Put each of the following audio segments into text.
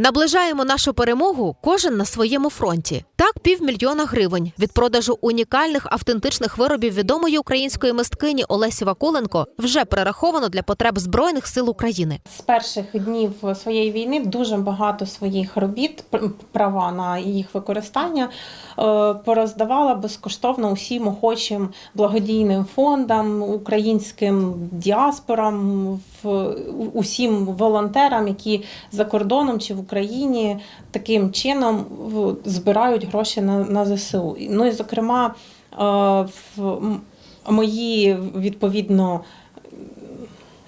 Наближаємо нашу перемогу кожен на своєму фронті. Так, півмільйона гривень від продажу унікальних автентичних виробів відомої української мисткині Олесі Вакуленко вже перераховано для потреб збройних сил України. З перших днів своєї війни дуже багато своїх робіт, права на їх використання е, пороздавала безкоштовно усім охочим благодійним фондам, українським діаспорам, усім волонтерам, які за кордоном чи в таким чином збирають гроші на, на ЗСУ. Ну і зокрема, е, в мої відповідно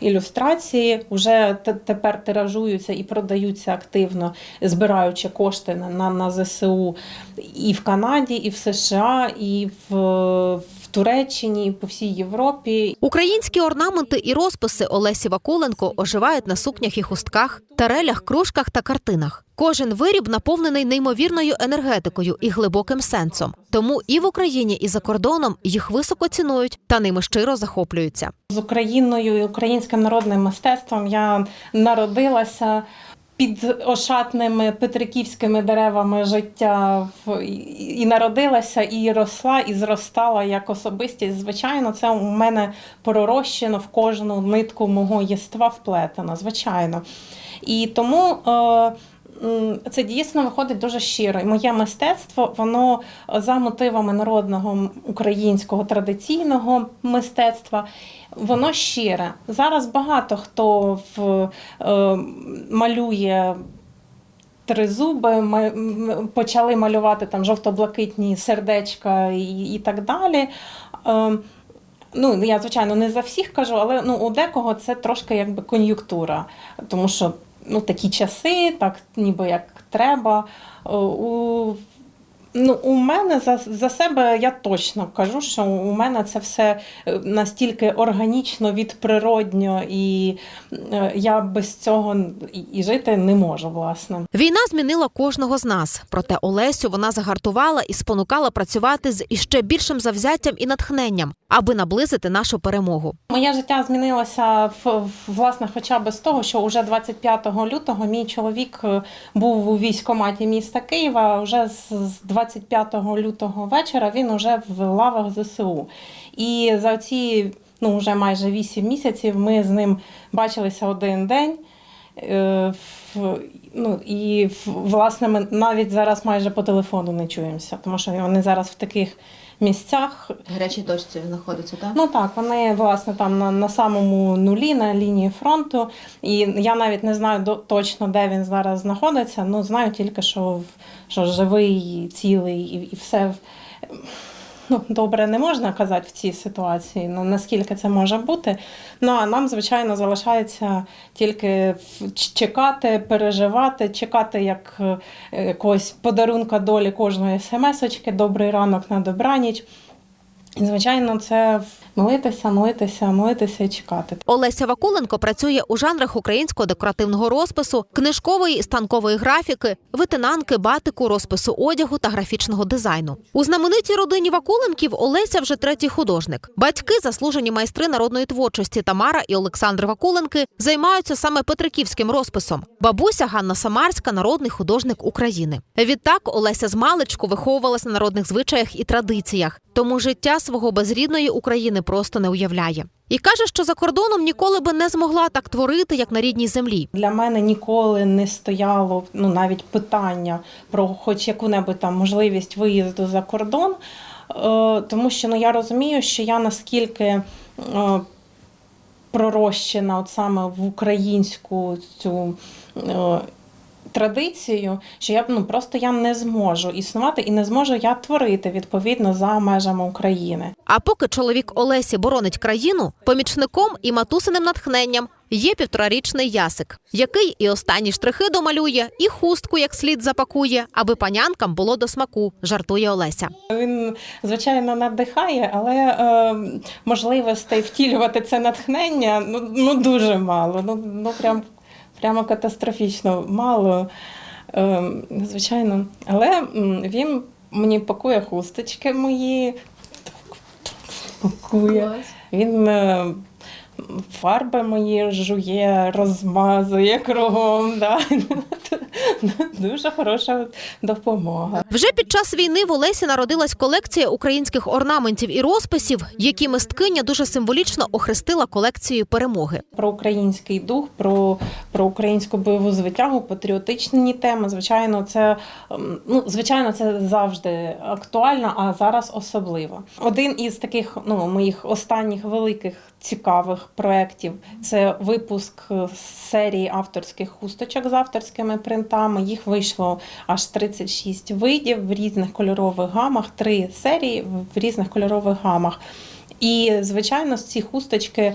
ілюстрації вже тепер тиражуються і продаються активно, збираючи кошти на, на, на ЗСУ і в Канаді, і в США, і в, в Туреччині, по всій Європі. Українські орнаменти і розписи Олесі Вакуленко оживають на сукнях і хустках, тарелях, кружках та картинах. Кожен виріб наповнений неймовірною енергетикою і глибоким сенсом. Тому і в Україні, і за кордоном їх високо цінують та ними щиро захоплюються. З Україною і українським народним мистецтвом я народилася. Під ошатними петриківськими деревами життя в- і народилася, і росла, і зростала як особистість. Звичайно, це у мене пророщено в кожну нитку мого єства вплетено, звичайно. І тому е, це дійсно виходить дуже щиро. І моє мистецтво, воно за мотивами народного українського традиційного мистецтва, воно щире. Зараз багато хто в, е, малює. Тризуби почали малювати там жовто-блакитні сердечка і, і так далі. Е, Ну, я, звичайно, не за всіх кажу, але ну, у декого це трошки якби кон'юнктура, тому що ну, такі часи, так ніби як треба. Е, У, ну, у мене за, за себе я точно кажу, що у мене це все е, настільки органічно, відприродньо, і е, я без цього і, жити не можу, власне. Війна змінила кожного з нас. Проте Олесю вона загартувала і спонукала працювати з іще більшим завзяттям і натхненням, аби наблизити нашу перемогу. Моє життя змінилося в- власне, хоча б з того, що вже 25 лютого мій чоловік е, був у військкоматі міста Києва. Вже з з 25 лютого вечора він уже в лавах ЗСУ. І за ці ну вже майже 8 місяців ми з ним бачилися один день. Е, Ну і власне ми навіть зараз майже по телефону не чуємося, тому що вони зараз в таких місцях, гарячій точці знаходиться, так? Ну так, вони власне там на, на самому нулі, на лінії фронту. І я навіть не знаю до, точно, де він зараз знаходиться. Ну знаю тільки, що, в- що живий, цілий і, і все. Ну, добре, не можна казати в цій ситуації, ну, наскільки це може бути. Ну а нам, звичайно, залишається тільки чекати, переживати, чекати як е, якогось подарунка долі кожної смс-очки, добрий ранок на добраніч. І, звичайно, це молитися, молитися, молитися і чекати. Олеся Вакуленко працює у жанрах українського декоративного розпису, книжкової і станкової графіки, витинанки, батику, розпису одягу та графічного дизайну. У знаменитій родині Вакуленків Олеся вже третій художник. Батьки, заслужені майстри народної творчості Тамара і Олександр Вакуленки, займаються саме петриківським розписом. Бабуся Ганна Самарська народний художник України. Відтак Олеся з маличку виховувалась на народних звичаях і традиціях, тому життя свого безрідної України просто не уявляє. І каже, що за кордоном ніколи би не змогла так творити, як на рідній землі. Для мене ніколи не стояло ну, навіть питання про хоч яку-небудь там можливість виїзду за кордон, е, тому що ну, я розумію, що я наскільки е, пророщена от саме в українську цю. Традицію, що я ну просто я не зможу існувати і не зможу я творити відповідно за межами України. А поки чоловік Олесі боронить країну, помічником і матусиним натхненням є півторарічний ясик, який і останні штрихи домалює, і хустку як слід запакує, аби панянкам було до смаку, жартує Олеся. Він звичайно надихає, але е, можливостей втілювати це натхнення ну, ну дуже мало. Ну, ну прям прямо катастрофічно мало. Е, звичайно. Але він мені пакує хусточки мої. Пакує. Він е, фарби мої жує, розмазує кругом. Да. Дуже хороша допомога. Вже під час війни в Олесі народилась колекція українських орнаментів і розписів, які мисткиня дуже символічно охрестила колекцією перемоги. Про український дух, про, про українську бойову звитягу, патріотичні теми. Звичайно, це ем, ну звичайно, це завжди актуально, а зараз особливо. Один із таких ну моїх останніх великих цікавих проєктів це випуск е, серії авторських хусточок з авторськими принтами. Їх вийшло аж 36 видів в різних кольорових гамах, три серії в різних кольорових гамах. І, звичайно, ці хусточки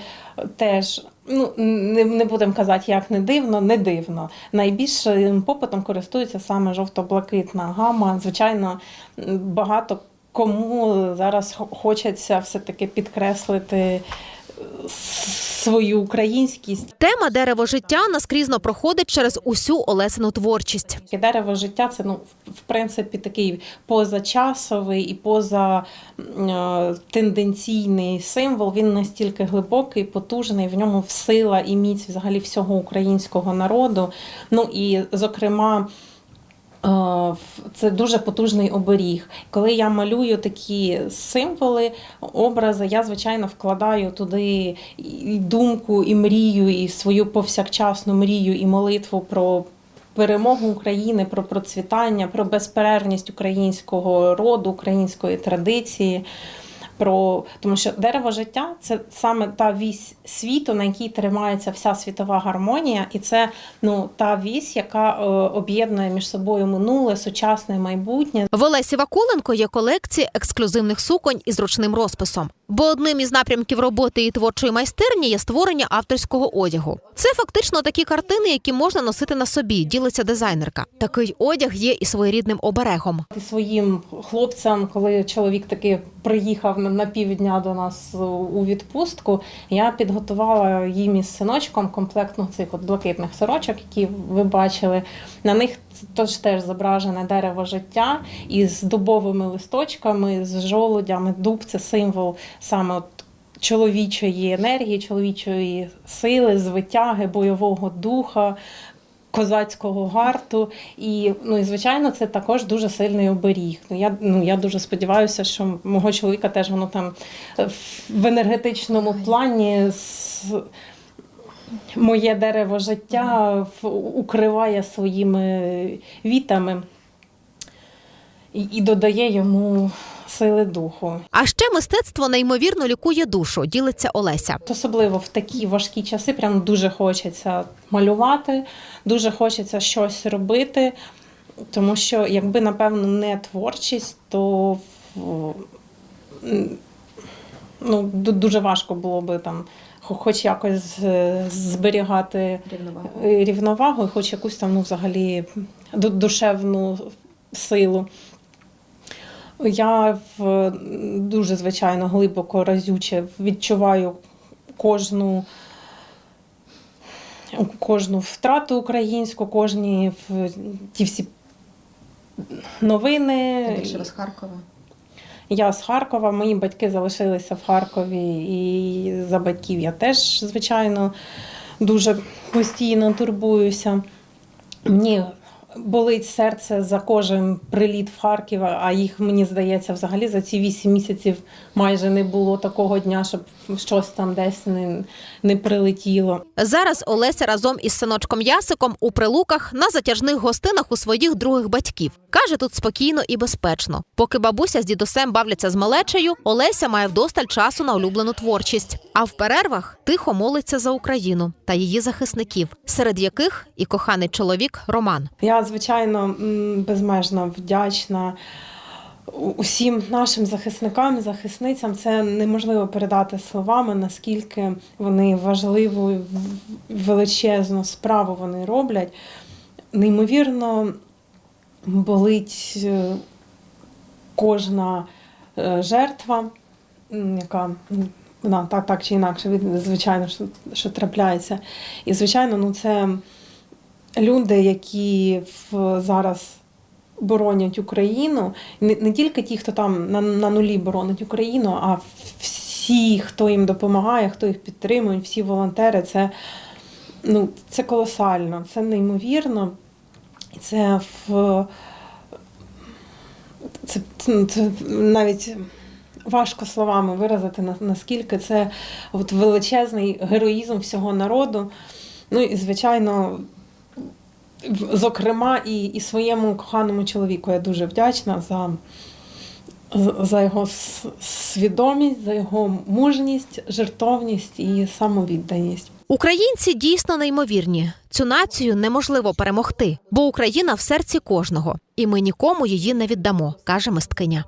теж ну не, не будемо казати, як не дивно, не дивно. Найбільшим попитом користується саме жовто-блакитна гама. Звичайно, багато кому зараз хочеться все-таки підкреслити свою українськість. Тема дерево життя наскрізно проходить через усю Олесину творчість. Дерево життя це ну в- принципі такий позачасовий і поза е, тенденційний символ. Він настільки глибокий, потужний. В ньому сила і міць взагалі всього українського народу. Ну і зокрема. Е, Це дуже потужний оберіг. Коли я малюю такі символи, образи, я звичайно вкладаю туди і думку, і мрію, і свою повсякчасну мрію і молитву про перемогу України, про процвітання, про безперервність українського роду, української традиції. Про тому, що дерево життя це саме та вісь світу, на якій тримається вся світова гармонія, і це ну та вісь, яка е, об'єднує між собою минуле, сучасне, майбутнє. В Олесі Вакуленко є колекція ексклюзивних суконь із ручним розписом. Бо одним із напрямків роботи і творчої майстерні є створення авторського одягу. Це фактично такі картини, які можна носити на собі, ділиться дизайнерка. Такий одяг є і своєрідним оберегом. Своїм хлопцям, коли чоловік таки приїхав на, півдня до нас у відпустку, я підготувала їм із синочком комплект ну, цих от блакитних сорочок, які ви бачили. На них тож теж зображене дерево життя із дубовими листочками, з жолудями. Дуб це символ саме от чоловічої енергії, чоловічої сили, звитяги, бойового духа. Козацького гарту, і ну і звичайно, це також дуже сильний оберіг. Ну я ну я дуже сподіваюся, що мого чоловіка теж воно там е, в енергетичному плані з моє дерево життя укриває своїми вітами і, і додає йому сили духу. А ще мистецтво неймовірно лікує душу, ділиться Олеся. Особливо в такі важкі часи, прям дуже хочеться малювати, дуже хочеться щось робити. Тому що, якби, напевно, не творчість, то ну, дуже важко було би там хоч якось е, зберігати е, рівновагу і хоч якусь там ну, взагалі душевну силу. Я в дуже звичайно глибоко разюче відчуваю кожну, кожну втрату українську, кожні ті всі новини. Більше з Харкова. Я з Харкова, мої батьки залишилися в Харкові, і за батьків я теж, звичайно, дуже постійно турбуюся. Мені болить серце за кожен приліт в Харків, а їх, мені здається, взагалі за ці вісім місяців майже не було такого дня, щоб щось там десь не, не прилетіло. Зараз Олеся разом із синочком Ясиком у прилуках на затяжних гостинах у своїх других батьків. Каже, тут спокійно і безпечно. Поки бабуся з дідусем бавляться з малечею, Олеся має вдосталь часу на улюблену творчість. А в перервах тихо молиться за Україну та її захисників, серед яких і коханий чоловік Роман. Я, звичайно, безмежно вдячна усім нашим захисникам, захисницям. Це неможливо передати словами, наскільки вони важливу, величезну справу вони роблять. Неймовірно болить е, кожна е, жертва, яка вона так, так чи інакше, звичайно, що, що трапляється. І, звичайно, ну це люди, які в, зараз боронять Україну, не, не тільки ті, хто там на, на нулі боронить Україну, а всі хто їм допомагає, хто їх підтримує, всі волонтери, це, ну, це колосально, це неймовірно. Це в це, це, це навіть важко словами виразити, наскільки це от величезний героїзм всього народу. Ну і, звичайно, зокрема, і, і своєму коханому чоловіку я дуже вдячна за, за його свідомість, за його мужність, жертовність і самовідданість. Українці дійсно неймовірні. Цю націю неможливо перемогти, бо Україна в серці кожного, і ми нікому її не віддамо, каже мисткиня.